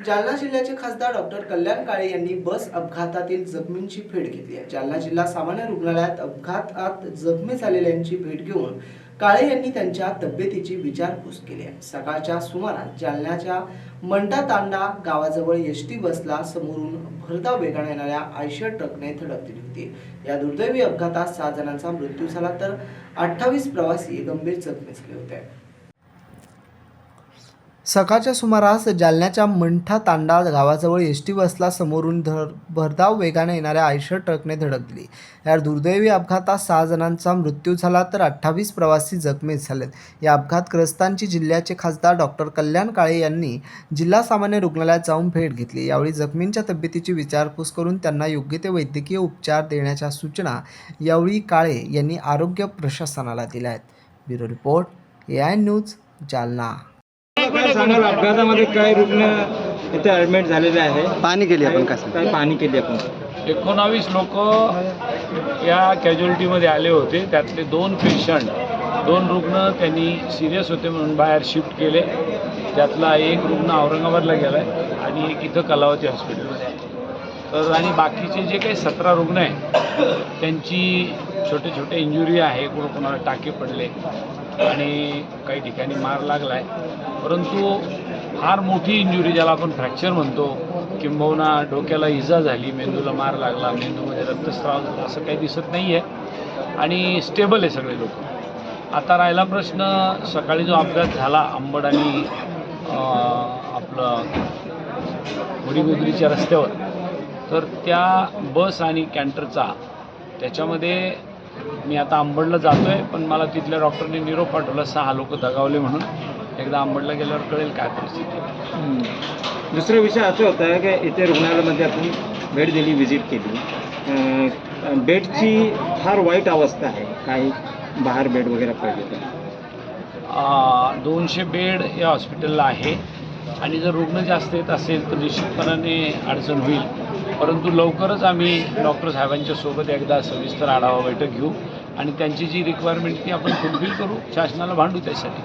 जालना जिल्ह्याचे खासदार डॉक्टर कल्याण काळे यांनी बस अपघातातील जखमींची भेट घेतली आहे. जालना जिल्हा सामान्य रुग्णालयात अपघातात जखमी झालेल्यांची भेट घेऊन काळे यांनी त्यांच्या तब्येतीची विचारपूस केली आहे. सकाळच्या सुमारास जालन्याच्या मंटा तांडा गावाजवळ एस टी बसला समोरून भरधाव वेगाने येणाऱ्या आयशर ट्रकने धडक दिली होती. या दुर्दैवी अपघातात सहा जणांचा मृत्यू झाला तर अठ्ठावीस प्रवासी गंभीर जखमी झाले होते. सकाळच्या सुमारास जालन्याच्या मंठा तांडा गावाजवळ एस टी बसला समोरून धर भरधाव वेगाने येणाऱ्या आयशर ट्रकने धडक दिली या दुर्दैवी अपघातात सहा जणांचा मृत्यू झाला तर अठ्ठावीस प्रवासी जखमी झालेत. या अपघातग्रस्तांची जिल्ह्याचे खासदार डॉक्टर कल्याण काळे यांनी जिल्हा सामान्य रुग्णालयात जाऊन भेट घेतली. यावेळी जखमींच्या तब्येतीची विचारपूस करून त्यांना योग्य ते वैद्यकीय उपचार देण्याच्या सूचना यावेळी काळे यांनी आरोग्य प्रशासनाला दिल्या आहेत. Bureau report A I news Jalna. काय सांगाल? अपघातामध्ये काय रुग्ण इथे ऍडमिट झालेले आहे? पाणी केली आपण कसं काय पाहणी केली आपण? एकोणावीस लोक या कॅज्युअलिटीमध्ये आले होते. त्यातले दोन पेशंट दोन रुग्ण त्यांनी सिरियस होते म्हणून बाहेर शिफ्ट केले. त्यातला एक रुग्ण औरंगाबादला गेला आहे आणि एक इथं कलावती हॉस्पिटलमध्ये आहे. तर आणि बाकीचे जे काही सतरा रुग्ण आहेत त्यांची छोटे छोटे इंजुरी आहे कुणा कोणाला टाके पडले आणि काही ठिकाणी मार लागला आहे परंतु फार मोठी इंजुरी ज्याला आपण फ्रॅक्चर म्हणतो किंबहुना डोक्याला इजा झाली मेंदूला मार लागला मेंदूमध्ये रक्तस्राव झाला असं काही दिसत नाही आहे आणि स्टेबल आहे सगळे लोक. आता राहिला प्रश्न सकाळी जो अपघात झाला आंबड आणि आपलं गुडीगुजरीच्या रस्त्यावर तर त्या बस आणि कॅन्टरचा त्याच्यामध्ये मी आता अंबडला जातो आहे पण मला तिथल्या डॉक्टरने निरोप पाठवला सहा लोक दगावले म्हणून. एकदा अंबडला गेल्यावर कळेल काय परिस्थिती. दुसरा विषय असं होता की इथे रुग्णालयामध्ये आपण भेट दिली व्हिजिट केली. बेडची फार वाईट अवस्था आहे. काही बाहेर बेड वगैरे आ, दोनशे बेड या हॉस्पिटलला आहे. आणि जर रुग्ण जास्त येत असेल तर निश्चितपणाने अडचण होईल. परंतु लवकरच आम्ही डॉक्टर साहेबांच्या सोबत एकदा सविस्तर आढावा बैठक घेऊ आणि त्यांची जी रिक्वायरमेंट ती आपण फुलफिल करू शासनाला भांडू त्यासाठी.